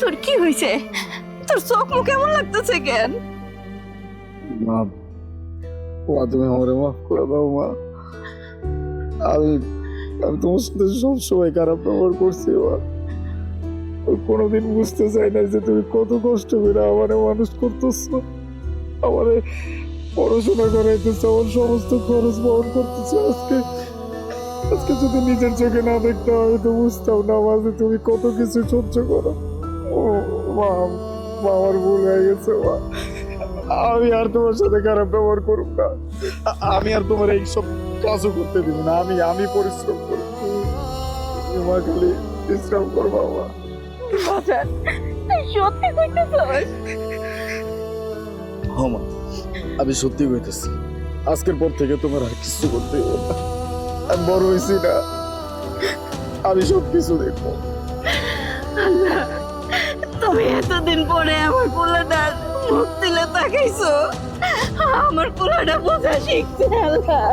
তোর কি হয়েছে? তোর চোখ মুখ কেমন লাগতেছে কেন? মা তুমি আমারে মাফ করে দাও, মা। আমি আমি তোমার সাথে সবসময় খারাপ ব্যবহার করছি, মা। কোনোদিন বুঝতে চাই না যে তুমি কত কষ্ট করে আমারে মানুষ করতেছো। আমারে পড়াশোনা করাইতেছো, আমার সমস্ত খরচ বহন করতেছো। আজকে আজকে যদি নিজের চোখে না দেখতে আমি তো বুঝতাম না, মা, যে তুমি কত কিছু সহ্য করো। মা আমার ভুল হয়ে গেছে মা। আমি আর তোমার সাথে খারাপ ব্যবহার করব না। আমি আর তোমার এই সব কাজও করতে দিব না। আমি আমি পরিশ্রম করব মা খালি বিশ্রাম করবা মা বাজার সত্যি কইতেছস? মা। আমি সত্যি কইতেছি। আজকের পর থেকে তোমার আর কিছু করতে হবে না। আমি বড় হয়েছি না। আমি সব কিছু দেখব। আল্লাহ। তুমি এতদিন পরে আমার পোলাটা মুখ দিলে তাকাইছো। আমার পোলাটা বোঝা শিখছে আল্লাহ।